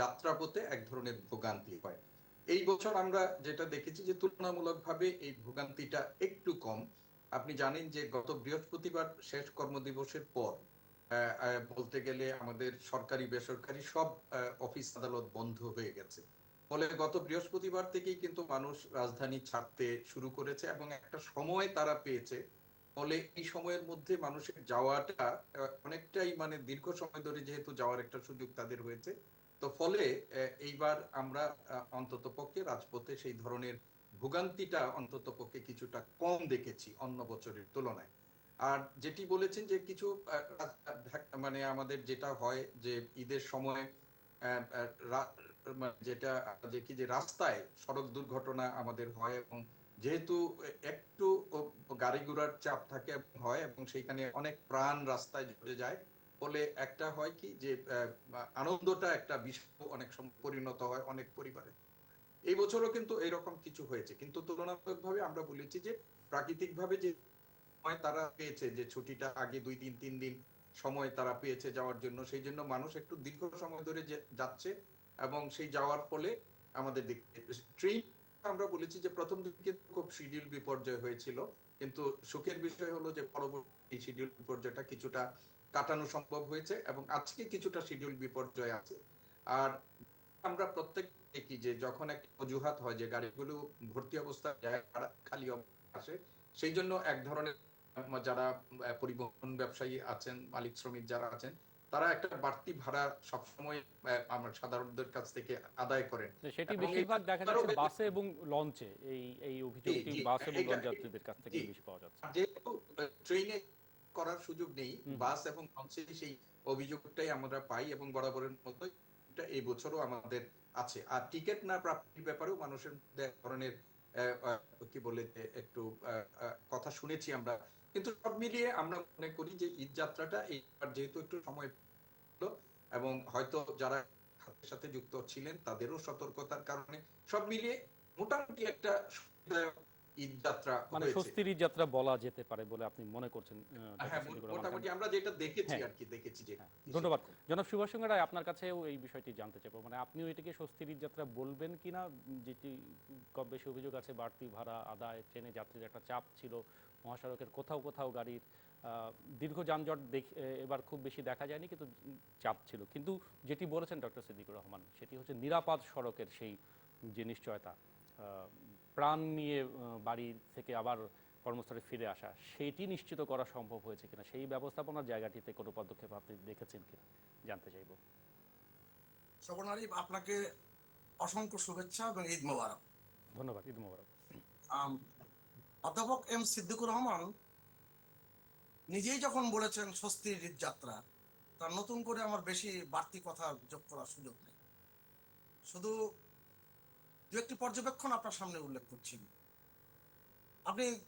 যাত্রাপথে এক ধরনের ভোগান্তি হয়। এই বছর আমরা যেটা দেখেছি যে তুলনামূলকভাবে এই ভোগান্তিটা একটু কম। আপনি জানেন যে গত বৃহস্পতিবার শেষ কর্মদিবসের পর বলতে গেলে আমাদের সরকারি, বেসরকারি সব অফিস আদালত বন্ধ হয়ে গেছে। ফলে গত বৃহস্পতিবার থেকেই কিন্তু মানুষ রাজধানী ছাড়তে শুরু করেছে এবং একটা সময় তারা পেয়েছে। ফলে এই সময়ের মধ্যে মানুষের যাওয়াটা অনেকটাই মানে দীর্ঘ সময় ধরে যেহেতু যাওয়ার একটা সুযোগ তাদের হয়েছে তো ফলে এইবার আমরা অন্তত পক্ষে রাজপথে সেই ধরনের ভোগান্তিটা অন্তত পক্ষে কিছুটা কম দেখেছি অন্য বছরের তুলনায়। আর যেটি বলেছেন যে কিছু মানে আমাদের যেটা হয় যে ঈদের সময় মানে যেটা কি যে রাস্তায় সড়ক দুর্ঘটনা আমাদের হয় এবং যেহেতু একটু গাড়ি ঘোড়ার চাপ থাকে হয় এবং সেইখানে অনেক প্রাণ রাস্তায় জুড়ে যায় ফলে একটা হয় কি যে আনন্দটা একটা বিষয়, অনেক পরিণত হয় অনেক পরিবারে। এই বছরও কিন্তু এরকম কিছু হয়েছে। কিন্তু তুলনামূলকভাবে আমরা বলেছি যে, প্রাকৃতিকভাবে যে সময় তারা পেয়েছে, যে ছুটিটা আগে দুই দিন, তিন দিন সময় তারা পেয়েছে যাওয়ার জন্য, সেই জন্য মানুষ একটু দীর্ঘ সময় ধরে যাচ্ছে এবং সেই যাওয়ার ফলে আমাদের ট্রেন, আমরা বলেছি যে, প্রথম দিকে খুব শিডিউল বিপর্যয় হয়েছিল। কিন্তু সুখের বিষয় হলো যে, পরবর্তী শিডিউল বিপর্যয়টা কিছুটা কাটানো সম্ভব হয়েছে এবং আজকে কিছুটা শিডিউল বিপর্যয় আছে। আর আমরা প্রত্যেক দেখি যে যখন একটা অজুহাত হয় যে গাড়িগুলো ভর্তি অবস্থায় যায় খালি আসে সেই জন্য এক ধরনের যারা পরিবহন ব্যবসায়ী আছেন মালিক শ্রমিক যারা আছেন তারা একটা বাড়তি ভাড়া সবসময় আমরা সাধারণদের কাছ থেকে আদায় করেন। সেটি বেশিরভাগ দেখা যাচ্ছে বাসে এবং লঞ্চে এই এই অভিযোগটি বাস এবং লঞ্চ যাত্রীদের কাছ থেকে বেশি পাওয়া যাচ্ছে। যেহেতু ট্রেনে করার সুযোগ নেই। বাস এবং লঞ্চে সেই অভিযোগটাই আমরা পাই এবং বরাবরের মতো এটা এই বছরও আমাদের আছে। আর টিকিট না প্রাপ্তির ব্যাপারেও মানুষের মধ্যে ধরনের কি বলে একটু কথা শুনেছি আমরা। কিন্তু সব মিলিয়ে আমরা মনে করি যে ঈদ যাত্রাটা এইবার যেহেতু একটু সময় এবং হয়তো যারা খাতের সাথে যুক্ত ছিলেন তাদেরও সতর্কতার কারণে সব মিলিয়ে মোটামুটি একটা মানে স্বস্তির বলা যেতে পারে বলে আপনি মনে করছেন হ্যাঁ মোটামুটি আমরা যেটা দেখেছি হ্যাঁ। আর কি দেখেছি যে হ্যাঁ, ধন্যবাদ। জনাব রায় আপনার কাছেও এই বিষয়টি জানতে চাইব। মানে আপনিও এটাকে স্বস্তির ঈদ যাত্রা বলবেন কিনা? যেটি কম বেশি অভিযোগ আছে বাড়তি ভাড়া আদায় ট্রেনে যাত্রীর একটা চাপ ছিল মহাসড়কের কোথাও কোথাও গাড়ির আহ, দীর্ঘ যানজট দেখ- এবার খুব বেশি দেখা যায়নি কিন্তু চাপ ছিল। কিন্তু যেটি বলেছেন ডক্টর সিদ্দিকুর রহমান সেটি হচ্ছে নিরাপদ সড়কের সেই যে নিশ্চয়তা প্রাণ নিয়ে বাড়ি থেকে আবার কর্মস্থলে ফিরে আসা সেটি নিশ্চিত করা সম্ভব হয়েছে কিনা? সেই ব্যবস্থাপনার জায়গাটিতে কোনো পদক্ষেপ আপনি দেখেছেন কিনা? জানতে চাইব। আরিফ আপনাকে অসংখ্য শুভেচ্ছা এবং ঈদ মোবারক। ধন্যবাদ ঈদ মোবারক। অধ্যাপক এম সিদ্দিকুর রহমান নিজেই যখন বলেছেন স্বস্তির ঈদ যাত্রা তার নতুন করে আমার বেশি বাড়তি কথা যোগ করার সুযোগ নেই। শুধু দু একটি পর্যবেক্ষণ আপনার সামনে উল্লেখ করছি। আপনি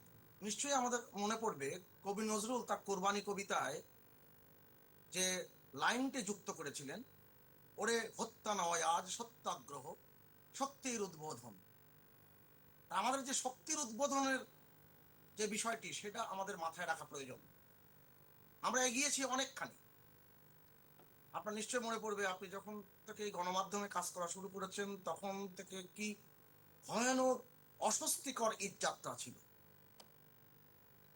নিশ্চয়ই আমাদের মনে পড়বে, কবি নজরুল তার কোরবানি কবিতায় যে লাইনটি যুক্ত করেছিলেন, ওরে হত্যা নয় আজ সত্যাগ্রহ, শক্তির উদ্বোধন। আমাদের যে শক্তির উদ্বোধনের যে বিষয়টি, সেটা আমাদের মাথায় রাখা প্রয়োজন। আমরা এগিয়েছি অনেকখানি। আপনার নিশ্চয় মনে পড়বে, আপনি যখন থেকে গণমাধ্যমে কাজ করা শুরু করেছেন, তখন থেকে কি ভয়ানক, অস্বস্তিকর ঈদ যাত্রা ছিল।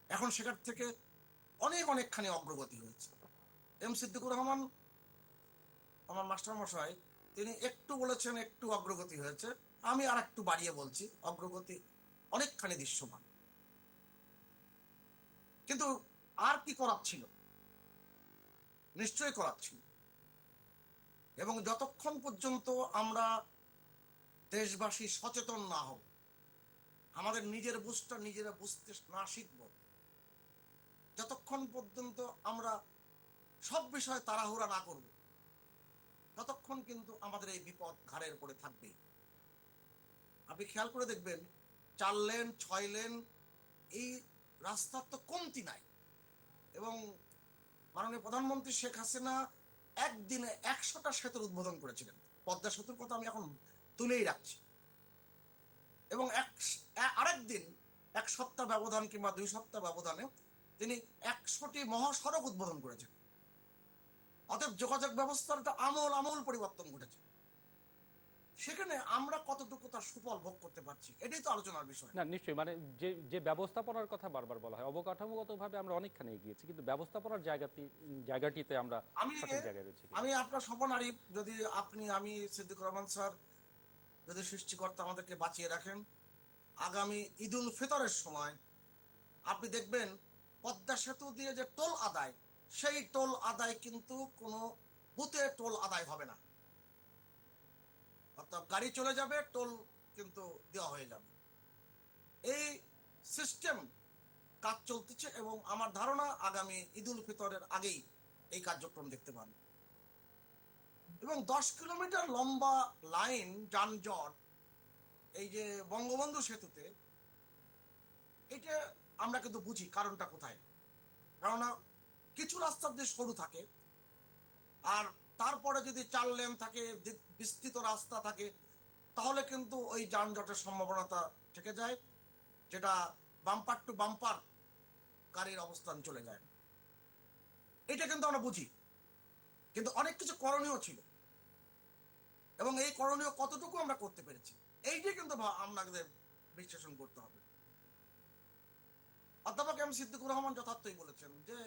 এখন সেখান থেকে অনেক অনেকখানি অগ্রগতি হয়েছে। এম সিদ্দিকুর রহমান, আমার মাস্টার মশাই তিনি একটু বলেছেন, একটু অগ্রগতি হয়েছে। আমি আর একটু বাড়িয়ে বলছি, অগ্রগতি অনেকখানি দৃশ্যমান। কিন্তু আর কি করার ছিল? নিশ্চয়ই করার ছিল। এবং যতক্ষণ পর্যন্ত আমরা দেশবাসী সচেতন না হব, আমাদের নিজের বুঝটা নিজেরা বুঝতে না শিখব, যতক্ষণ পর্যন্ত আমরা সব বিষয়ে তাড়াহুড়া না করব, ততক্ষণ কিন্তু আমাদের এই বিপদ ঘাড়ের উপরে থাকবে আপনি খেয়াল করে দেখবেন, চার লেন, ছয় লেন, এই রাস্তার তো কমতি নাই। এবং মাননীয় প্রধানমন্ত্রী শেখ হাসিনা একদিনে একশোটা সেতুর উদ্বোধন করেছিলেন। পদ্মা সেতুর কথা আমি এখন তুলেই রাখছি। এবং এক আরেক দিন এক সপ্তাহ ব্যবধান কিংবা দুই সপ্তাহ ব্যবধানে তিনি একশোটি মহাসড়ক উদ্বোধন করেছেন। অতএব যোগাযোগ ব্যবস্থার একটা আমূল আমূল পরিবর্তন ঘটেছে। সেখানে আমরা কতটুকু তার সুফল ভোগ করতে পারছি? এটাই তো আলোচনার বিষয়। না নিশ্চয়ই। মানে যে যে ব্যবস্থাপনার কথা বারবার বলা হয় অবকাঠামোগতভাবে আমরা অনেকখানি এগিয়েছি কিন্তু ব্যবস্থাপনার জায়গাতে জায়গাটিতে আমরা আমি সঠিক জায়গায় রয়েছি। আমি আপনার স্বপন আরিফ যদি আপনি আমি সিদ্দিকুর রহমান স্যার যদি সৃষ্টিকর্তা আমাদেরকে বাঁচিয়ে রাখেন আগামী ঈদ উল ফিতরের সময় আপনি দেখবেন পদ্মা সেতু দিয়ে যে টোল আদায় সেই টোল আদায় কিন্তু কোনো বুথে টোল আদায় হবে না। অর্থাৎ গাড়ি চলে যাবে, টোল কিন্তু দেওয়া হয়ে যাবে। এই সিস্টেম কাজ চলতেছে এবং আমার ধারণা আগামী ঈদ উল ফিতরের আগেই এই কার্যক্রম দেখতে পান এবং দশ কিলোমিটার লম্বা লাইন যানজট, এই যে বঙ্গবন্ধু সেতুতে, এটা আমরা কিন্তু বুঝি কারণটা কোথায়। কেননা কিছু রাস্তা যে সরু থাকে, আর তারপরে যদি চার লেন থাকে বিস্তৃত রাস্তা থাকে, তাহলে কিন্তু ওই যানজটের সম্ভাবনাটা থেকে যায়, যেটা বাম্পার টু বাম্পার গাড়ির অবস্থান চলে যায়। এটা কিন্তু আমরা বুঝি। কিন্তু অনেক কিছু করণীয় ছিল। এবং এই করণীয় কতটুকু আমরা করতে পেরেছি, এইটাই কিন্তু আমাদের বিশ্লেষণ করতে হবে। অধ্যাপক এম সিদ্দিকুর রহমান যথার্থই বলেছেন যে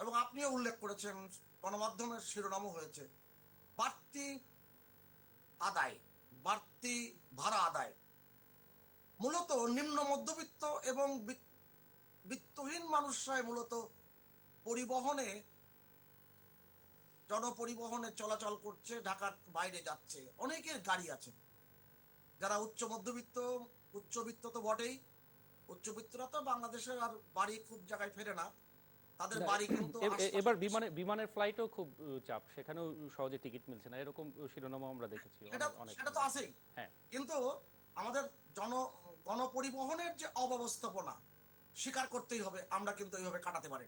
এবং আপনিও উল্লেখ করেছেন, গণমাধ্যমের শিরোনামও হয়েছে। বাড়তি আদায়, বাড়তি ভাড়া আদায়। মূলত নিম্ন মধ্যবিত্ত এবং বিত্তহীন মানুষরাই মূলত পরিবহনে, জনপরিবহনে চলাচল করছে, ঢাকার বাইরে যাচ্ছে। অনেকের গাড়ি আছে। যারা উচ্চ মধ্যবিত্ত, উচ্চবিত্ত তো বটেই। উচ্চবিত্তরা তো বাংলাদেশের আর বাড়ি খুব জায়গায় ফেরে না। তাদের বাড়ি কিন্তু এবার বিমানে বিমানের ফ্লাইটও খুব চাপ। সেখানেও সহজে টিকিট মিলছে না। এরকম শিরোনামও আমরা দেখেছি অনেক সেটা তো আছেই। হ্যাঁ। কিন্তু আমাদের জন গণপরিবহনের যে অব্যবস্থাপনা স্বীকার করতেই হবে আমরা কিন্তু এইভাবে কাটাতে পারি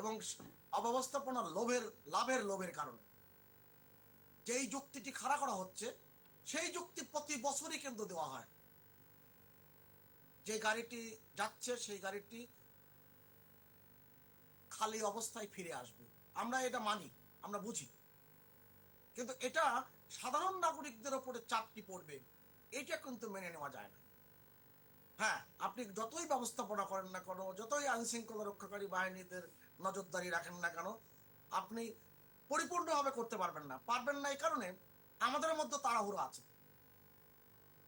এবং অব্যবস্থাপনা লোভের লাভের লোভের কারণে। যেই যুক্তিটি খাড়া করা হচ্ছে সেই যুক্তি প্রতি বছরই কিন্তু দেওয়া হয়। যে গাড়িটি যাচ্ছে সেই গাড়িটি খালি অবস্থায় ফিরে আসবে। আমরা এটা মানি, আমরা বুঝি। কিন্তু এটা সাধারণ নাগরিকদের ওপরে চাপটি পড়বে, এটা কিন্তু মেনে নেওয়া যায় না। হ্যাঁ আপনি যতই ব্যবস্থাপনা করেন না কেন, যতই আইন শৃঙ্খলা রক্ষাকারী বাহিনীদের নজরদারি রাখেন না কেন, আপনি পরিপূর্ণভাবে করতে পারবেন না। পারবেন না এই কারণে আমাদের মধ্যে তাড়াহুড়ো আছে।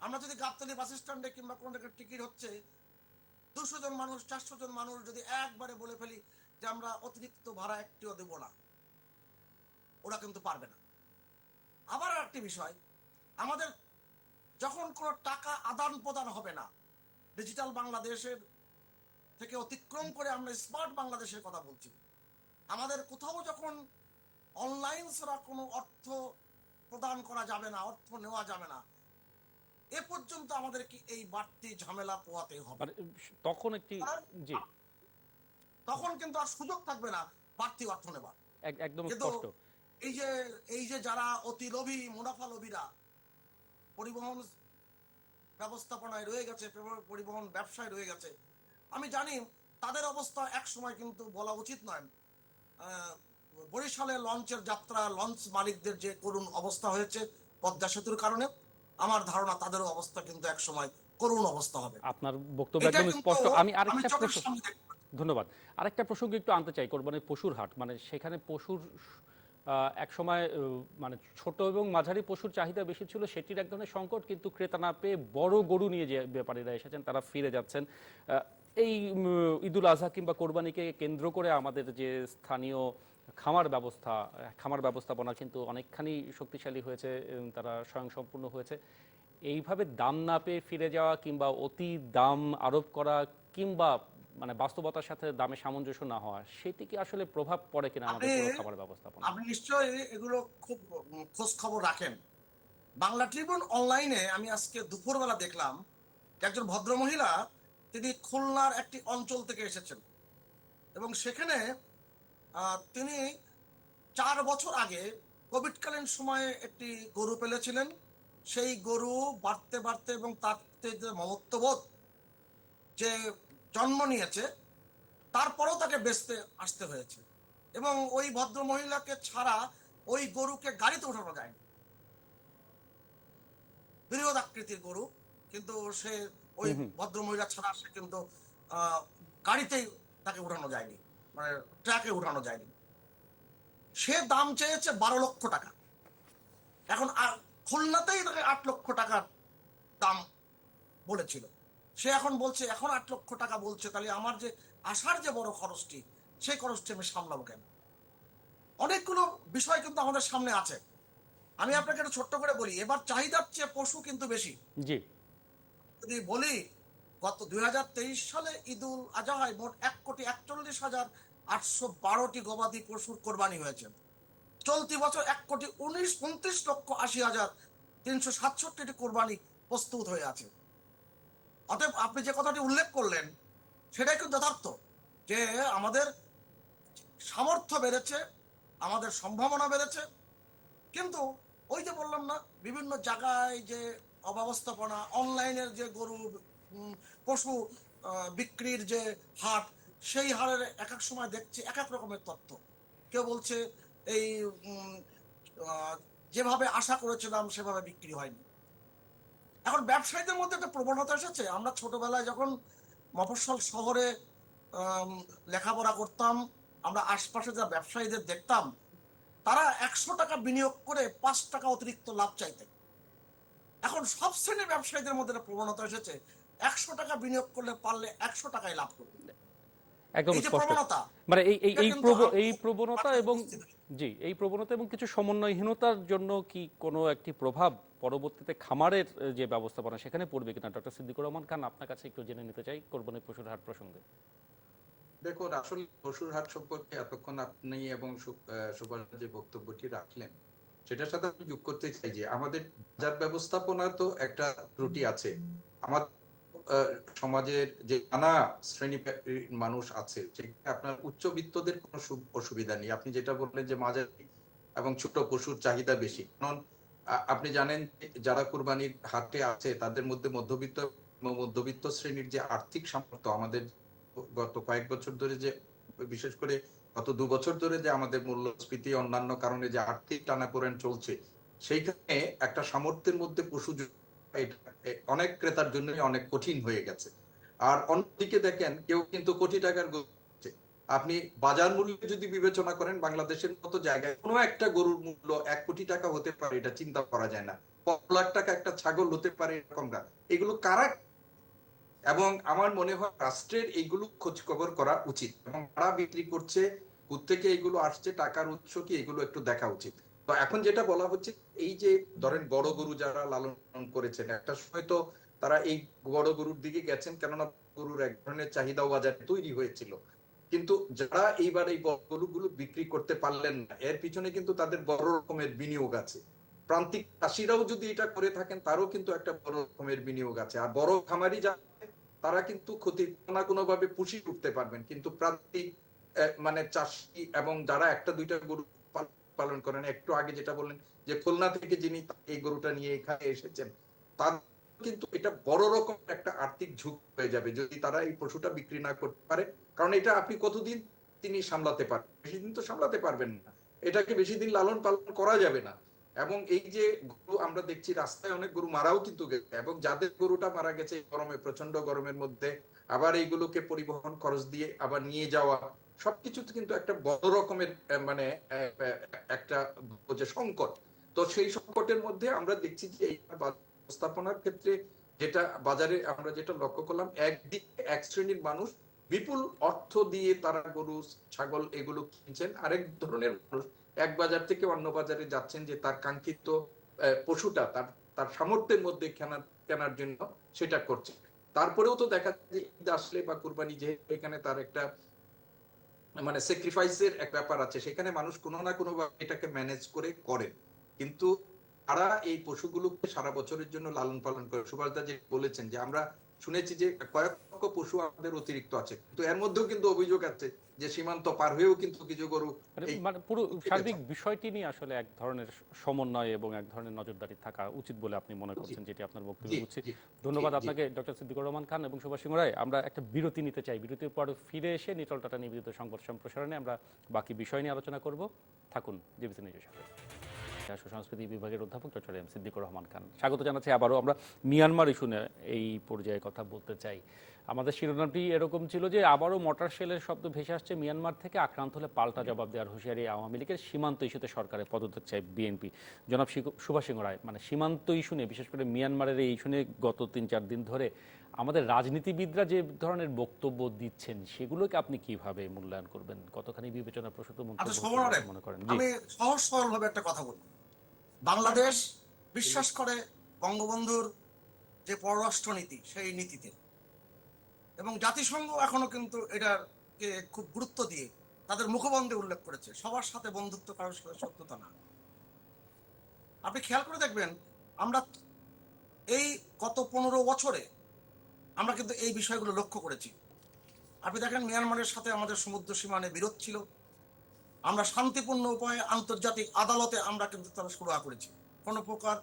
আমরা যদি গাবতলি বাস স্ট্যান্ডে কিংবা কোনো জায়গায় টিকিট হচ্ছে, দুশো জন মানুষ, চারশো জন মানুষ যদি একবারে বলে ফেলি যে আমরা অতিরিক্ত ভাড়া একটিও দেব না। ওরা কিন্তু পারবে না। আবার একটি বিষয় আমাদের যখন কোনো টাকা আদান প্রদান হবে না ডিজিটাল বাংলাদেশের থেকে অতিক্রম করে আমরা স্মার্ট বাংলাদেশের কথা বলছি। আমাদের কোথাও যখন অনলাইন ছাড়া কোনো অর্থ প্রদান করা যাবে না অর্থ নেওয়া যাবে না এ পর্যন্ত আমাদেরকে এই বাড়তি ঝামেলা পোহাতে হবে? মানে তখন একটি জি। তখন কিন্তু আর সুযোগ থাকবে না বাড়তি অর্থ নেবার। একদম স্পষ্ট। এই যে এই যে যারা অতি লোভী মুনাফা লোভীরা পরিবহন ব্যবস্থাপনায় রয়ে গেছে পরিবহন ব্যবসায় রয়ে গেছে আমি জানি তাদের অবস্থা এক সময় কিন্তু বলা উচিত নয়। আহ, বরিশালে লঞ্চের যাত্রা লঞ্চ মালিকদের যে করুণ অবস্থা হয়েছে পদ্মা সেতুর কারণে আমার ধারণা তাদের অবস্থা কিন্তু এক সময় করুণ অবস্থা হবে। আপনার বক্তব্য একদম স্পষ্ট। আমি আরেকটা প্রশ্ন ধন্যবাদ। আরেকটা প্রসঙ্গ একটু আনতে চাই, কোরবানির পশুর হাট। মানে সেখানে পশুর এক সময় মানে ছোট এবং মাঝারি পশুর চাহিদা বেশি ছিল, সেটির এক ধরনের সংকট, কিন্তু ক্রেতা না পেয়ে বড় গরু নিয়ে যে ব্যাপারীরা এসেছেন, তারা ফিরে যাচ্ছেন। এই ঈদুল আজহা কিংবা কোরবানিকে কেন্দ্র করে আমাদের যে স্থানীয় খামার ব্যবস্থা, খামার ব্যবস্থাপনা কিন্তু অনেকখানি শক্তিশালী হয়েছে তারা স্বয়ংসম্পূর্ণ হয়েছে। এইভাবে দাম না পেয়ে ফিরে যাওয়া কিংবা অতি দাম আরোপ করা কিংবা মানে বাস্তবতার সাথে দামে সামঞ্জস্য না হওয়া সেটি কি আসলে প্রভাব পড়ে কিনা আমাদের পুরো খাবার ব্যবস্থাপনা আপনি নিশ্চয়ই এগুলো খুব খোঁজ খবর রাখেন। বাংলা ট্রিবিউন অনলাইনে আমি আজকে দুপুরবেলা দেখলাম একজন ভদ্র মহিলা তিনি খুলনার একটি অঞ্চল থেকে এসেছেন। এবং সেখানে তিনি চার বছর আগে কোভিডকালীন সময়ে একটি গরু পেলেছিলেন। সেই গরু বাড়তে বাড়তে এবং তার যে মমত্ববোধ যে জন্ম নিয়েছে তারপরেও তাকে বেচতে আসতে হয়েছে। এবং ওই ভদ্র মহিলাকে ছাড়া ওই গরুকে গাড়িতে উঠানো যায়নি। বৃহৎ আকৃতির গরু কিন্তু সে ওই হুম। ভদ্রমহিলা ছাড়া সে কিন্তু আহ, গাড়িতেই তাকে উঠানো যায়নি। মানে ট্রাকে উঠানো যায়নি। সে দাম চেয়েছে বারো লক্ষ টাকা। এখন খুলনাতেই তাকে আট লক্ষ টাকার দাম বলেছিল। সে এখন বলছে এখন আট লক্ষ টাকা বলছে তাহলে আমার যে আসার যে বড় খরচটি সেই খরচটি আমি সামলাবো কেন? অনেকগুলো বিষয় কিন্তু আমাদের সামনে আছে। আমি আপনাকে একটু ছোট্ট করে বলি এবার চাহিদার চেয়ে পশু কিন্তু বেশি। জি। যদি বলি গত দুই হাজার তেইশ সালে ঈদুল আজহায় মোট এক কোটি একচল্লিশ হাজার আটশো বারোটি গবাদি পশুর কোরবানি হয়েছে। চলতি বছর এক কোটি উনিশ উনত্রিশ লক্ষ আশি হাজার তিনশো সাতষট্টিটি কোরবানি প্রস্তুত হয়ে আছে। অতএব আপনি যে কথাটি উল্লেখ করলেন, সেটাই কিন্তু যথার্থ যে আমাদের সামর্থ্য বেড়েছে, আমাদের সম্ভাবনা বেড়েছে। কিন্তু ওই যে বললাম না, বিভিন্ন জায়গায় যে অব্যবস্থাপনা, অনলাইনের যে গরু পশু বিক্রির যে হাট, সেই হারের এক এক সময় দেখছি এক এক রকমের তথ্য। কেউ বলছে এই যেভাবে আশা করেছিলাম, সেভাবে বিক্রি হয়নি। এখন ব্যবসায়ীদের মধ্যে একটা প্রবণতা এসেছে। আমরা ছোটবেলায় যখন মফস্বল শহরে লেখাপড়া করতাম, আমরা আশপাশে যা ব্যবসায়ীদের দেখতাম, তারা একশো টাকা বিনিয়োগ করে পাঁচ টাকা অতিরিক্ত লাভ চাইতে। এখন সব শ্রেণির ব্যবসায়ীদের মধ্যে প্রবণতা এসেছে, একশো টাকা বিনিয়োগ করলে পারলে একশো টাকায় লাভ করবে। একদম স্পষ্ট। মানে এই এই এই প্রবণতা এবং জি এই প্রবণতা এবং কিছু সমন্বয়হীনতার জন্য কি কোনো একটি প্রভাব পরবর্তীতে খামারের যে ব্যবস্থাপনা সেখানে পড়বে কিনা? ডক্টর সিদ্দিকুর রহমান খান আপনার কাছে একটু জেনে নিতে চাই কোরবানি পশুর হাট প্রসঙ্গে। দেখুন আসলে পশুর হাট সম্পর্কে এতক্ষণ আপনি এবং সুভাষ যে বক্তব্যটি রাখলেন সেটার সাথে আমি যোগ করতে চাই যে আমাদের বাজার ব্যবস্থাপনা তো একটা ত্রুটি আছে। আমাদের সমাজের যে নানা শ্রেণি মানুষ আছে আপনার উচ্চবিত্তদের কোনো অসুবিধা নেই। আপনি যেটা বললেন যে মাঝারি এবং ছোট পশুর চাহিদা বেশি। কারণ আপনি জানেন যারা কুরবানির হাটে আছে, তাদের মধ্যে মধ্যবিত্ত মধ্যবিত্ত শ্রেণির যে আর্থিক সামর্থ্য আমাদের গত কয়েক বছর ধরে যে, বিশেষ করে গত দু বছর ধরে যে আমাদের মূল্যস্ফীতি, অন্যান্য কারণে যে আর্থিক টানাপোড়েন চলছে, সেইখানে একটা সামর্থ্যের মধ্যে পশু অনেক ক্রেতার জন্যই অনেক কঠিন হয়ে গেছে। আর অন্যদিকে দেখেন, কেউ কিন্তু কোটি টাকার আপনি বাজার মূল্য যদি বিবেচনা করেন, বাংলাদেশের মতো জায়গায় কোনো একটা গরুর মূল্য এক কোটি টাকা হতে পারে, এটা চিন্তা করা যায় না। পনেরো লাখ টাকা একটা ছাগল হতে পারে এরকম এগুলো কারা? এবং আমার মনে হয় রাষ্ট্রের এইগুলো খোঁজ খবর করা উচিত। এবং কারা বিক্রি করছে থেকে এগুলো আসছে, টাকার উৎস কি, এগুলো একটু দেখা উচিত। তো এখন যেটা বলা হচ্ছে, এই যে ধরেন বড় গরু যারা লালন করেছেন, একটা সময় তো তারা এই বড় গরুর দিকে গেছেন, কেননা গরুর এক ধরনের চাহিদাও বাজারে তৈরি হয়েছিল। কিন্তু যারা এইবার এই গরুগুলো বিক্রি করতে পারলেন না, এর পিছনে কিন্তু তাদের বড় রকমের বিনিয়োগ আছে। প্রান্তিক চাষিরাও যদি এটা করে থাকেন, তারও কিন্তু একটা বড় রকমের বিনিয়োগ আছে। আর বড় খামারি যা তারা কিন্তু ক্ষতি না কোনো ভাবে পুষিয়ে উঠতে পারবেন। কিন্তু প্রান্তিক মানে চাষি এবং যারা একটা দুইটা গরু পালন করেন। একটু আগে যেটা বললেন যে খুলনা থেকে যিনি এই গরুটা নিয়ে এখানে এসেছেন, তার কিন্তু এটা বড় রকম একটা আর্থিক ঝুঁকি হয়ে যাবে যদি তারা এই পশুটা বিক্রি না করতে পারে। কারণ এটা আপনি কতদিন তিনি সামলাতে পারবেন বেশি দিন তো সামলাতে পারবেন না। এটাকে বেশি দিন লালন পালন করা যাবে না। এবং এই যে গরু আমরা দেখছি, রাস্তায় অনেক গরু মারাও কিন্তু গেছে। এবং যাদের গরুটা মারা গেছে গরমে প্রচণ্ড গরমের মধ্যে আবার এইগুলোকে পরিবহন খরচ দিয়ে আবার নিয়ে যাওয়া, সবকিছুতে কিন্তু একটা বড় রকমের মানে একটা যে সংকট। তো সেই সংকটের মধ্যে আমরা দেখছি যে এই ব্যবস্থাপনার ক্ষেত্রে যেটা বাজারে আমরা যেটা লক্ষ্য করলাম, একদিকে এক শ্রেণির মানুষ বিপুল অর্থ দিয়ে তারা গরু, ছাগল এগুলো কিনছেন, আরেক ধরনের মানুষ। এক বাজার থেকে অন্য বাজারে যাচ্ছেন যে তার কাঙ্ক্ষিত পশুটা, তার তার সামর্থ্যের মধ্যে কেনার কেনার জন্য সেটা করছে। তারপরেও তো দেখা যায় আসলে বা কুরবানি যেহেতু এখানে তার একটা মানে স্যাক্রিফাইসের এক ব্যাপার আছে। সেখানে মানুষ কোনো না কোনো এটাকে ম্যানেজ করে করে। কিন্তু তারা এই পশুগুলোকে সারা বছরের জন্য লালন পালন করে। সুভাষদা যে বলেছেন যে আমরা শুনেছি যে কয়েক পশু আমাদের অতিরিক্ত আছে। তো এর মধ্যেও কিন্তু অভিযোগ আছে যে সীমান্ত পার হয়েও কিন্তু কিছু গরু মানে মানে পুরো সার্বিক বিষয়টি নিয়ে আসলে এক ধরনের সমন্বয় এবং এক ধরনের নজরদারি থাকা উচিত বলে আপনি মনে করছেন যেটি আপনার বক্তব্য বুঝছি। ধন্যবাদ। আপনাকে ডক্টর সিদ্দিকুর রহমান খান এবং সুভাষ সিংহ রায়। আমরা একটা বিরতি নিতে চাই। বিরতির পর ফিরে এসে নিটল টাটা নিবেদিত সংবাদ সম্প্রসারণে আমরা বাকি বিষয় নিয়ে আলোচনা করব। থাকুন জিবিসি নিজের সাথে। সংস্কৃতি বিভাগের অধ্যাপক ডক্টর এম সিদ্দিকুর রহমান খান। স্বাগত জানাচ্ছি আবারও আমরা মিয়ানমার ইস্যু এই পর্যায়ে কথা বলতে চাই। আমাদের শিরোনামটি এরকম ছিল যে আবারও মোটর শেলের শব্দ ভেসে আসছে মিয়ানমার থেকে আক্রান্ত হলে পাল্টা জবাব দেওয়ার হুঁশিয়ারি আওয়ামী লীগের সীমান্ত ইস্যুতে সরকারের পদত্যাগ চাই বিএনপি। জনাব সুভাষ সিংহ রায় মানে সীমান্ত ইস্যু নিয়ে বিশেষ করে মিয়ানমারের এই ইস্যু নিয়ে গত তিন চার দিন ধরে আমাদের রাজনীতিবিদরা যে ধরনের বক্তব্য দিচ্ছেন সেগুলোকে আপনি কীভাবে মূল্যায়ন করবেন? কতখানি বিবেচনা প্রসূত মন্তব্য আচ্ছা, মনে করেন? আমি সহজ সরল ভাবে একটা কথা বলব বাংলাদেশ বিশ্বাস করে বঙ্গবন্ধুর যে পররাষ্ট্র নীতি সেই নীতিতে। এবং জাতিসংঘ এখনও কিন্তু এটাকে খুব গুরুত্ব দিয়ে তাদের মুখবন্ধে উল্লেখ করেছে। সবার সাথে বন্ধুত্ব কারোর সাথে শত্রুতা না। আপনি খেয়াল করে দেখবেন, আমরা এই গত পনেরো বছরে আমরা কিন্তু এই বিষয়গুলো লক্ষ্য করেছি। আপনি দেখেন মিয়ানমারের সাথে আমাদের সমুদ্র সীমানে বিরোধ ছিল। আমরা শান্তিপূর্ণ উপায়ে আন্তর্জাতিক আদালতে আমরা কিন্তু তারা সুরাহা করেছি। কোনো প্রকার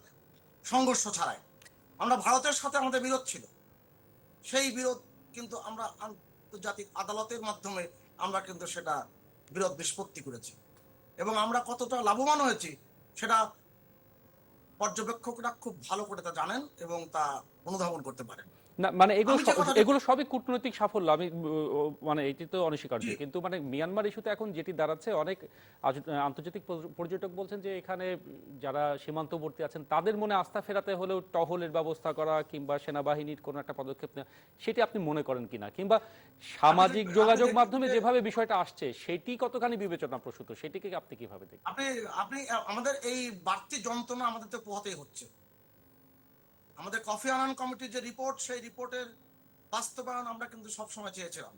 সংঘর্ষ ছাড়াই। আমরা ভারতের সাথে আমাদের বিরোধ ছিল। সেই বিরোধ কিন্তু আমরা আন্তর্জাতিক আদালতের মাধ্যমে আমরা কিন্তু সেটা বিরোধ নিষ্পত্তি করেছি। এবং আমরা কতটা লাভবান হয়েছি সেটা পর্যবেক্ষকরা খুব ভালো করে তা জানেন এবং তা অনুধাবন করতে পারেন। না মানে এগুলো এগুলো সবই কূটনৈতিক সাফল্য আমি মানে এটি তো অনস্বীকার্য। কিন্তু মানে মিয়ানমার ইস্যুতে এখন যেটি দাঁড়াচ্ছে অনেক আন্তর্জাতিক পর্যটক বলছেন যে এখানে যারা সীমান্তবর্তী আছেন তাদের মনে আস্থা ফেরাতে হলেও টহলের ব্যবস্থা করা কিংবা সেনাবাহিনীর কোনো একটা পদক্ষেপ নেওয়া সেটি আপনি মনে করেন কিনা? কিংবা সামাজিক যোগাযোগ মাধ্যমে যেভাবে বিষয়টা আসছে সেটি কতখানি বিবেচনা প্রসূত? সেটিকে আপনি কীভাবে দেখেন আপনি আপনি আমাদের এই বাড়তি যন্ত্রণা আমাদের তো পোহাতেই হচ্ছে। আমাদের কফি আনান কমিটির যে রিপোর্ট সেই রিপোর্টের বাস্তবায়ন আমরা কিন্তু সবসময় চেয়েছিলাম।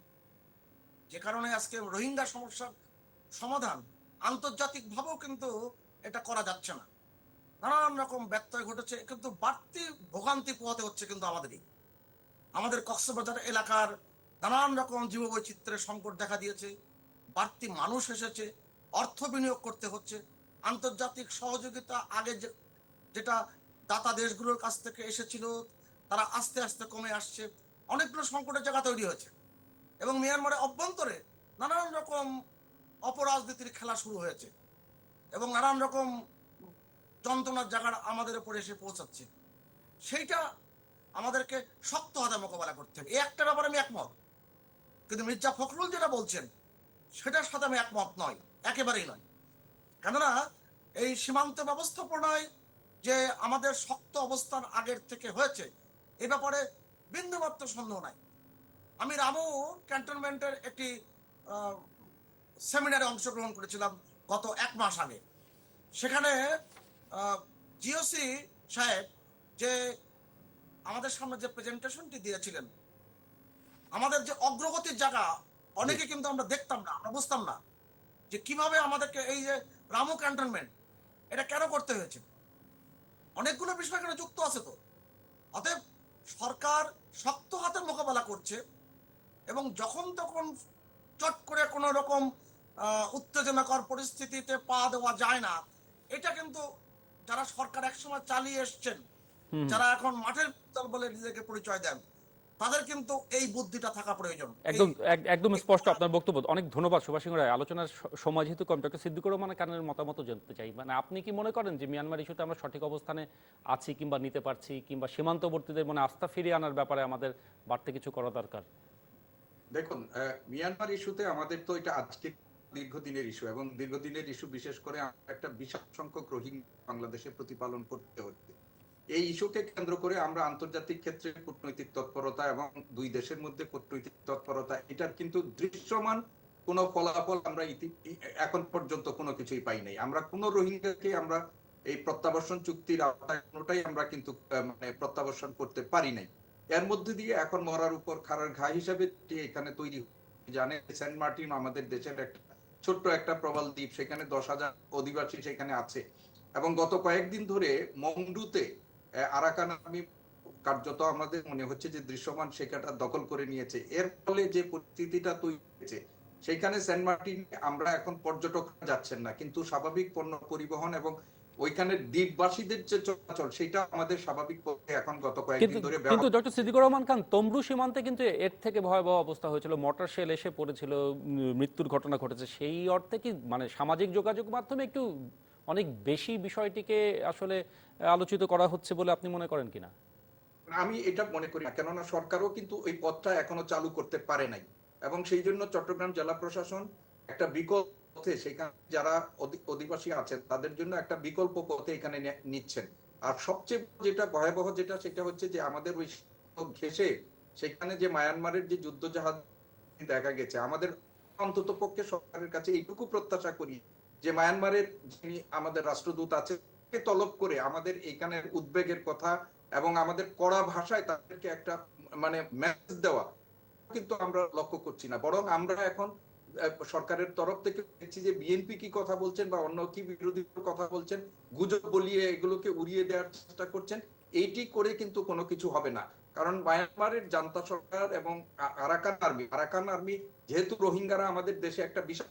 যে কারণে আজকে রোহিঙ্গা সমস্যার সমাধান আন্তর্জাতিকভাবেও কিন্তু এটা করা যাচ্ছে না। নানান রকম ব্যত্যয় ঘটেছে, কিন্তু বাড়তি ভোগান্তি পোহাতে হচ্ছে কিন্তু আমাদেরই। আমাদের কক্সবাজার এলাকার নানান রকম জীববৈচিত্র্যের সংকট দেখা দিয়েছে, বাড়তি মানুষ এসেছে, অর্থ বিনিয়োগ করতে হচ্ছে, আন্তর্জাতিক সহযোগিতা আগে যেটা দাতা দেশগুলোর কাছ থেকে এসেছিল, তারা আস্তে আস্তে কমে আসছে। অনেকগুলো সংকটের জায়গা তৈরি হয়েছে। এবং মিয়ানমারের অভ্যন্তরে নানান রকম অপরাজনীতির খেলা শুরু হয়েছে। এবং নানান রকম যন্ত্রণার জায়গা আমাদের উপরে এসে পৌঁছাচ্ছে। সেইটা আমাদেরকে শক্ত হাতে মোকাবেলা করতে হবে। এই একটা ব্যাপারে আমি একমত। কিন্তু মির্জা ফখরুল যেটা বলছেন, সেটার সাথে আমি একমত নয়। একেবারেই নয়। কেননা, এই সীমান্ত ব্যবস্থাপনায় যে আমাদের শক্ত অবস্থান আগের থেকে হয়েছে এ ব্যাপারে বিন্দুমাত্র সন্দেহ নাই। আমি রামু ক্যান্টনমেন্টের একটি সেমিনারে অংশগ্রহণ করেছিলাম গত এক মাস আগে। সেখানে জিওসি সাহেব যে আমাদের সামনে যে প্রেজেন্টেশনটি দিয়েছিলেন আমাদের যে অগ্রগতির জায়গা অনেকে কিন্তু আমরা দেখতাম না আমরা বুঝতাম না যে কীভাবে আমাদেরকে এই যে রামু ক্যান্টনমেন্ট এটা কেন করতে হয়েছে? অনেকগুলো বিষয় এখানে যুক্ত আছে তো। অতএব সরকার শক্ত হাতে মোকাবেলা করছে এবং যখন তখন চট করে কোনো রকম উত্তেজনাকর পরিস্থিতিতে পা দেওয়া যায় না। এটা কিন্তু যারা সরকার একসময় চালিয়ে এসছেন যারা এখন মাঠের দল বলে নিজেকে পরিচয় দেন তাদের কিন্তু এই বুদ্ধিটা থাকা প্রয়োজন। একদম একদম স্পষ্ট আপনার বক্তব্য। অনেক ধন্যবাদ সুভাষ সিংহ রায়। আলোচনার সময় যেহেতু কম ডক্টর সিদ্দিকুর রহমানের কানের মতামত জানতে চাই। মানে আপনি কি মনে করেন যে মিয়ানমার ইস্যুতে আমরা সঠিক অবস্থানে আছি কিংবা নিতে পারছি কিংবা সীমান্তবর্তীদের মনে আস্থা ফিরিয়ে আনার ব্যাপারে আমাদের বাড়তি কিছু করা দরকার? দেখুন আহ, মিয়ানমার ইস্যুতে আমাদের তো এটা আজকে দীর্ঘদিনের ইস্যু এবং দীর্ঘদিনের ইস্যু বিশেষ করে একটা বিশাল সংখ্যক রোহিঙ্গা বাংলাদেশে প্রতিপালন করতে হচ্ছে। এই ইস্যুকে কেন্দ্র করে আমরা আন্তর্জাতিক ক্ষেত্রে কূটনৈতিক তৎপরতা এবং দুই দেশের মধ্যে কূটনৈতিক তৎপরতা, এটার কিন্তু দৃশ্যমান কোনো ফলাফল আমরা এখন পর্যন্ত কোনো কিছুই পাই নাই। আমরা কোনো রোহিঙ্গাকে আমরা এই প্রত্যাবর্ষণ চুক্তির আওতায় কোনোটাই আমরা কিন্তু মানে প্রত্যাবর্ষণ করতে পারি নাই। এর মধ্যে দিয়ে এখন মরার উপর খারার ঘা হিসাবে এখানে তৈরি জানে সেন্ট মার্টিন আমাদের দেশের একটা ছোট্ট একটা প্রবাল দ্বীপ, সেখানে দশ হাজার অধিবাসী সেখানে আছে। এবং গত কয়েকদিন ধরে মংডুতে আরাকান কার্যত আমাদের মনে হচ্ছে যে দৃশ্যমান সেখানটা দখল করে নিয়েছে। এর ফলে যে পরিস্থিতিটা তৈরি হয়েছে সেখানে সেন্ট মার্টিন আমরা এখন পর্যটক যাচ্ছেন না। কিন্তু স্বাভাবিক পণ্য পরিবহন এবং ওইখানে দ্বীপবাসীদের যে চলাচল সেটা আমাদের স্বাভাবিক পথে এখন গত কয়েকদিন ধরে কিন্তু ডক্টর সিদ্দিকুর রহমান খান তমরু সীমান্তে কিন্তু এর থেকে ভয়াবহ অবস্থা হয়েছিল। মোটর শেল এসে পড়েছিল মৃত্যুর ঘটনা ঘটেছে। সেই অর্থে কি মানে সামাজিক যোগাযোগ মাধ্যমে একটু অনেক বেশি বিষয়টিকে আসলে আলোচিত করা হচ্ছে বলে আপনি মনে করেন কিনা? আমি এটা মনে করি না, কেননা সরকারও কিন্তু ওই পথটা এখনও চালু করতে পারে নাই। এবং সেই জন্য চট্টগ্রাম জেলা প্রশাসন একটা বিকল্প পথে সেখানে যারা অধিবাসী আছেন, তাদের জন্য একটা বিকল্প পথে এখানে নিচ্ছেন। আর সবচেয়ে যেটা ভয়াবহ যেটা, সেটা হচ্ছে যে আমাদের ওই ঘেসে সেখানে যে মায়ানমারের যে যুদ্ধ জাহাজ দেখা গেছে, আমাদের অন্তত পক্ষে সরকারের কাছে এইটুকু প্রত্যাশা করি যে মায়ানমারের যিনি আমাদের রাষ্ট্রদূত আছে তলব করে আমাদের এখানের উদ্বেগের কথা এবং আমাদের কড়া ভাষায় তাদেরকে একটা মানে মেসেজ দেওয়া কিন্তু আমরা লক্ষ্য করছি না। বরং আমরা এখন সরকারের তরফ থেকে দেখছি যে বিএনপি কি কথা বলছেন বা অন্য কি বিরোধী কথা বলছেন, গুজব বলিয়ে এগুলোকে উড়িয়ে দেওয়ার চেষ্টা করছেন, এইটি করে কিন্তু কোনো কিছু হবে না। কারণ মায়ানমারের জান্তা সরকার এবং আরাকান আর্মি আরাকান আর্মি যেহেতু রোহিঙ্গারা আমাদের দেশে একটা বিশাল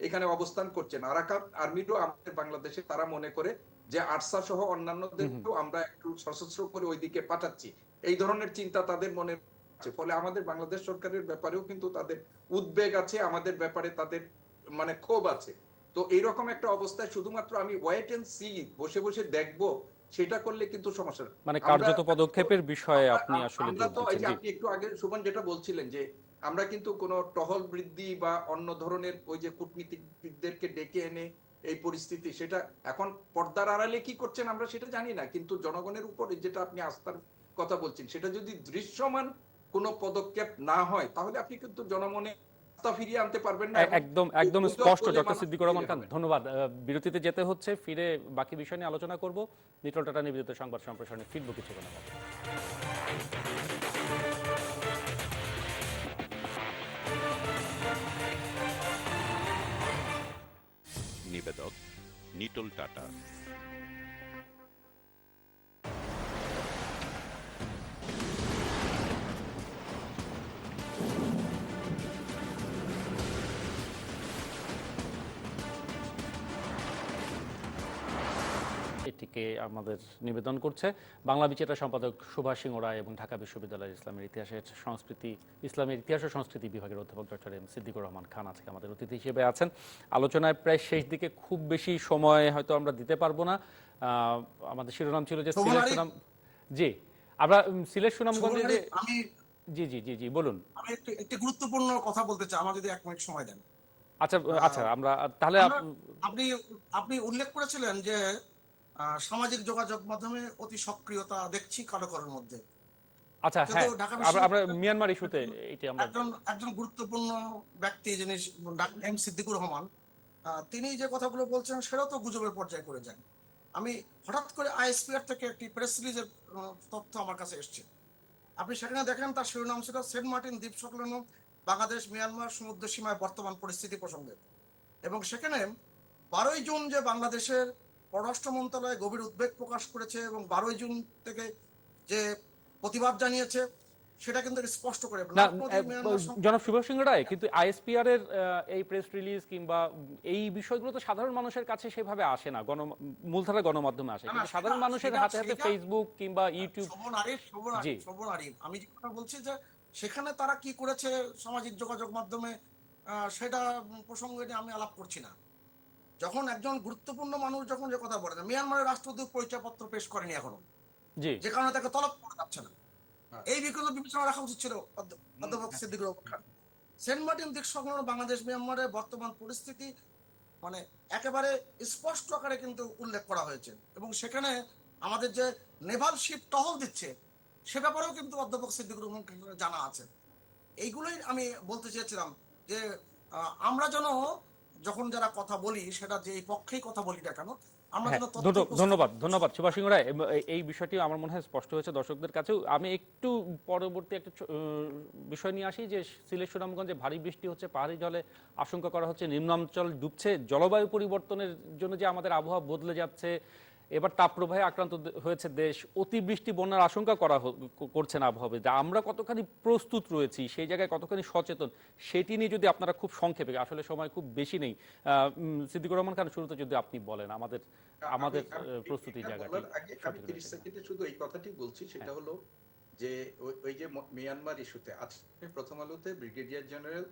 এখানে অবস্থান করছেন। আরাকান আর্মিরও আমাদের বাংলাদেশে তারা মনে করে যে আরসা সহ অন্যান্যদেরকেও আমরা একটু সশস্ত্র করে ওইদিকে পাঠাচ্ছি। এই ধরনের চিন্তা তাদের মনে আছে। ফলে আমাদের বাংলাদেশ সরকারের ব্যাপারেও কিন্তু তাদের উদ্বেগ আছে আমাদের ব্যাপারে তাদের মানে ক্ষোভ আছে। তো এইরকম একটা অবস্থায় শুধুমাত্র আমি ওয়েট এন্ড সি বসে বসে দেখব সেটা করলে কিন্তু সমস্যা মানে কার্যত পদক্ষেপের বিষয়ে আপনি আসলে আমরা তো আপনি একটু আগে সুমন যেটা বলছিলেন যে আমরা কিন্তু কোনো টহল বৃদ্ধি বা অন্য ধরনের ওই যে কূটনীতিকদেরকে ডেকে এনে এই পরিস্থিতি সেটা এখন পর্দার আড়ালে কি করছেন আমরা সেটা জানি না কিন্তু জনগণের উপর যেটা আপনি আস্থার কথা বলছেন সেটা যদি দৃশ্যমান কোনো পদক্ষেপ না হয় তাহলে আপনি কিন্তু জনমনে ফিরিয়ে আনতে পারবেন না একদম একদম স্পষ্ট ডক্টর সিদ্দিকুর রহমান খান ধন্যবাদ। বিরতিতে যেতে হচ্ছে ফিরে বাকি বিষয় নিয়ে আলোচনা করব। নিটল টাটা নিবেদিত সংবাদ সম্প্রসারণে ফিরবো কিছুক্ষণ নিবেদক নিটল টাটা। এটিকে আমাদের নিবেদন করছে। বাংলা বিচারের সম্পাদক সুভাষ সিংহ রায় এবং ঢাকা বিশ্ববিদ্যালয়ের ইসলামের ইতিহাসের সংস্কৃতি ইসলামের ইতিহাস ও সংস্কৃতি বিভাগের অধ্যাপক ডক্টর এম সিদ্দিকুর রহমান খান আজকে আমাদের অতিথি হিসেবে আছেন। আলোচনায় প্রায় শেষ দিকে খুব বেশি সময় হয়তো আমরা দিতে পারব না। আমাদের শিরোনাম ছিল যে সিলেট সুনাম জি আমরা সিলেট সুনামগঞ্জে যে জি জি জি জি বলুন। আমি একটি একটি গুরুত্বপূর্ণ কথা বলতে চাই আমার যদি এক মিনিট সময় দেন। আচ্ছা আচ্ছা আমরা তাহলে আপনি আপনি উল্লেখ করেছিলেন যে সামাজিক যোগাযোগ মাধ্যমে অতি সক্রিয়তা দেখছি কারও কারোর মধ্যে। আচ্ছা হ্যাঁ আমরা মিয়ানমার ইস্যুতে এটি আমরা একজন একজন গুরুত্বপূর্ণ ব্যক্তি যিনি সিদ্দিকুর রহমান তিনি যে কথাগুলো বলছেন সেটাও তো গুজবের পর্যায়ে করে যান আমি হঠাৎ করে আইএসপিআর থেকে একটি প্রেস রিলিজের তথ্য আমার কাছে এসছে। আপনি সেখানে দেখেন তার শিরোনাম ছিল সেন্ট মার্টিন দ্বীপ সংলগ্ন বাংলাদেশ মিয়ানমার সমুদ্র সীমায় বর্তমান পরিস্থিতি প্রসঙ্গে। এবং সেখানে বারোই জুন যে বাংলাদেশের পররাষ্ট্র মন্ত্রণালয় গভীর উদ্বেগ প্রকাশ করেছে এবং বারোই জুন থেকে যে প্রতিবাদ জানিয়েছে সেটা কিন্তু স্পষ্ট করে সং- জনাব সুভাষ সিংহ রায় কিন্তু আইএসপিআর এর এই প্রেস রিলিজ কিংবা এই বিষয়গুলো তো সাধারণ মানুষের কাছে সেভাবে আসে না গণ মূলধারা গণমাধ্যমে আসে। কিন্তু সাধারণ মানুষের হাতে হাতে ফেসবুক কিংবা ইউটিউব আমি যে কথা বলছি যে সেখানে তারা কি করেছে সামাজিক যোগাযোগ মাধ্যমে সেটা প্রসঙ্গে আমি আলাপ করছি না। যখন একজন গুরুত্বপূর্ণ মানুষ যখন যে কথা বলে মিয়ানমারের রাষ্ট্রদূত পরিচয়পত্র পেশ করেনি এখনও। যে কারণে তাকে তলব করা যাচ্ছে না। হ্যাঁ। এই বিকল্প বিবেচনা রাখা উচিত ছিল অধ্য- অধ্যাপক সিদ্দিকুর রহমান সেন্ট মার্টিন দিক সংলগ্ন বাংলাদেশ মিয়ানমারের বর্তমান পরিস্থিতি মানে একেবারে স্পষ্ট আকারে কিন্তু উল্লেখ করা হয়েছে। এবং সেখানে আমাদের যে নেভাল শিপ টহল দিচ্ছে সে ব্যাপারেও কিন্তু অধ্যাপক সিদ্দিকুর খানের জানা আছে। এইগুলোই আমি বলতে চেয়েছিলাম যে আহ, আমরা যেন যখন যারা কথা বলি সেটা যে পক্ষেই কথা বলি না কেন হ্যাঁ ধন্যবাদ ধন্যবাদ সুভাষ সিং রায় এই- এই বিষয়টি আমার মনে হয় স্পষ্ট হয়েছে দর্শকদের কাছেও। আমি একটু পরবর্তী একটা বিষয় নিয়ে আসি যে সিলেট সুনামগঞ্জে ভারী বৃষ্টি হচ্ছে পাহাড়ি জলে আশঙ্কা করা হচ্ছে নিম্নাঞ্চল ডুবছে জলবায়ু পরিবর্তনের জন্য যে আমাদের আবহাওয়া বদলে যাচ্ছে এবার তাপপ্রবাহে আক্রান্ত হয়েছে দেশ অতিবৃষ্টি বন্যার আশঙ্কা করা করছেন আবহাওয়া যা আমরা কতখানি প্রস্তুত রয়েছি সেই জায়গায় কতখানি সচেতন সেটি নিয়ে যদি আপনারা খুব সংক্ষেপে আসলে সময় খুব বেশি নেই সিদ্দিকুর রহমান খান শুরুতে যদি আপনি বলেন আমাদের আমাদের প্রস্তুতি জায়গাটি বলার আগে আমি সঠিক 30 রয়েছে। সেকেন্ডে শুধু এই কথাটি বলছি সেটা হ্যাঁ। হলো যে ওই- ওই যে মিয়ানমার ইস্যুতে আজকে প্রথম আলোতে ব্রিগেডিয়ার জেনারেল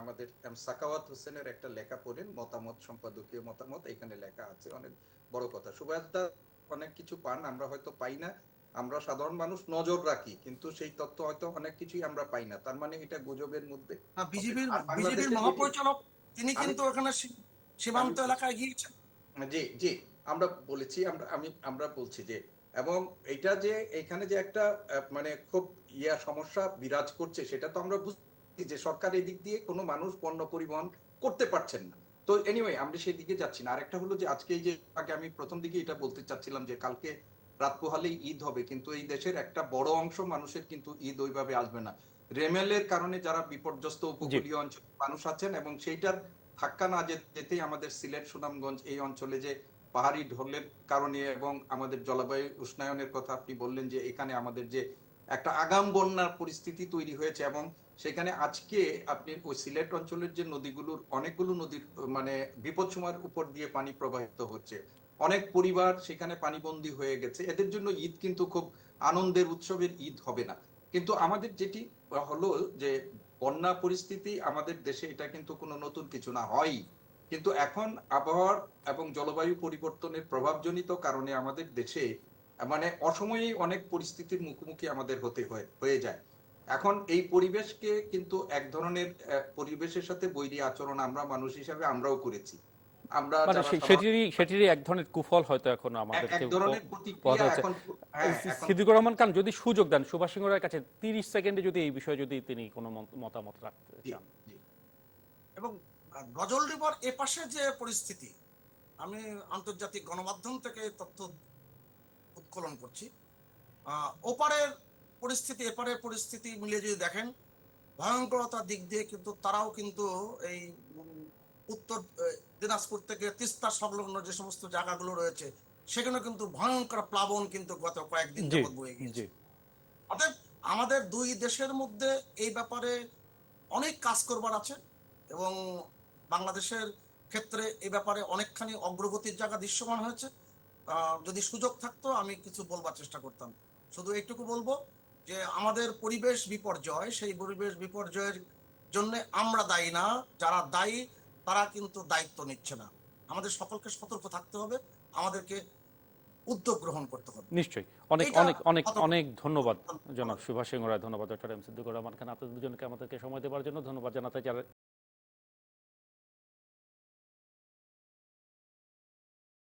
আমাদের এম সাকাওয়াত হোসেনের একটা লেখা পড়েন মতামত সম্পাদকীয় মতামত এখানে লেখা আছে অনেক বড় কথা। সুভাষ দা অনেক কিছু পান আমরা হয়তো পাই না। আমরা সাধারণ মানুষ নজর রাখি কিন্তু সেই তথ্য হয়তো অনেক কিছুই আমরা পাই না। তার মানে এটা গুজবের মধ্যে। বিজেপির বিজেপির মহাপরিচালক তিনি কিন্তু ওখানে সীমান্ত এলাকায় গিয়েছেন। জি জি আমরা বলেছি আমরা আমি আমরা বলছি যে এবং এটা যে এখানে যে একটা মানে খুব ইয়া সমস্যা বিরাজ করছে সেটা তো আমরা বুঝছি যে সরকার এই দিক দিয়ে কোনো মানুষ পণ্য পরিবহন করতে পারছেন না। তো এনিওয়ে আমরা সেই দিকে যাচ্ছি না। আরেকটা হলো যে আজকে যে আগে আমি প্রথম দিকে এটা বলতে চাচ্ছিলাম যে কালকে রাত পোহালেই ঈদ হবে কিন্তু এই দেশের একটা বড় অংশ মানুষের কিন্তু ঈদ ওইভাবে আসবে না। রেমেলের কারণে যারা বিপর্যস্ত উপকূলীয় অঞ্চল মানুষ আছেন এবং সেইটার ধাক্কা না যেতেই আমাদের সিলেট সুনামগঞ্জ এই অঞ্চলে যে পাহাড়ি ঢলের কারণে এবং আমাদের জলবায়ু উষ্ণায়নের কথা আপনি বললেন যে এখানে আমাদের যে একটা আগাম বন্যার পরিস্থিতি তৈরি হয়েছে এবং সেখানে আজকে আপনি ওই সিলেট অঞ্চলের যে নদীগুলোর অনেকগুলো নদীর মানে বিপদসীমার উপর দিয়ে পানি প্রবাহিত হচ্ছে। অনেক পরিবার সেখানে পানিবন্দী হয়ে গেছে। এদের জন্য ঈদ কিন্তু খুব আনন্দের উৎসবের ঈদ হবে না। কিন্তু আমাদের যেটি হলো যে বন্যা পরিস্থিতি আমাদের দেশে এটা কিন্তু কোনো নতুন কিছু না, হয়। কিন্তু এখন আবহাওয়ার এবং জলবায়ু পরিবর্তনের প্রভাবজনিত কারণে আমাদের দেশে মানে অসময়েই অনেক পরিস্থিতির মুখোমুখি আমাদের হতে হয়, হয়ে যায়। এখন এই পরিবেশকে কিন্তু এক ধরনের পরিবেশের সাথে বৈরী আচরণ আমরা মানুষ হিসাবে আমরাও করেছি। আমরা মানে সেটিরই সেটিরই এক ধরনের কুফল হয়তো এখন আমাদের এক ধরনের প্রতিক্রিয়া এখন হ্যাঁ, সিদ্দিকুর রহমান খান যদি সুযোগ দেন সুভাষ সিংহ রায়ের কাছে তিরিশ সেকেন্ডে যদি এই বিষয়ে যদি তিনি কোনো মত- মতামত রাখতে চান। এবং গজল রিভার এপাশে যে পরিস্থিতি আমি আন্তর্জাতিক গণমাধ্যম থেকে তথ্য উত্তোলন করছি। ওপারের পরিস্থিতি এপারের পরিস্থিতি মিলিয়ে যদি দেখেন ভয়ঙ্করতার দিক দিয়ে কিন্তু তারাও কিন্তু এই উত্তর দিনাজপুর থেকে তিস্তা সংলগ্ন যে সমস্ত জায়গাগুলো রয়েছে সেখানে কিন্তু ভয়ঙ্কর প্লাবন কিন্তু গত কয়েকদিন বয়ে গিয়েছে। অতএব আমাদের দুই দেশের মধ্যে এই ব্যাপারে অনেক কাজ করবার আছে এবং বাংলাদেশের ক্ষেত্রে এই ব্যাপারে অনেকখানি অগ্রগতির জায়গা দৃশ্যমান হয়েছে। আহ, যদি সুযোগ থাকতো আমি কিছু বলবার চেষ্টা করতাম। শুধু এইটুকু বলব যে আমাদের পরিবেশ বিপর্যয় সেই পরিবেশ বিপর্যয়ের জন্য আমরা দায়ী না। যারা দায়ী তারা কিন্তু দায়িত্ব নিচ্ছে না। আমাদের সকলকে সতর্ক থাকতে হবে আমাদেরকে উদ্যোগ গ্রহণ করতে হবে। নিশ্চয়ই। অনেক অনেক অনেক অনেক ধন্যবাদ জনাব সুভাষ সিংহ রায় ধন্যবাদ ডক্টর এম সিদ্দিকুর রহমান খান। আপনাদের দুজনকে আমাদেরকে সময় দেওয়ার জন্য ধন্যবাদ জানাতে চাই।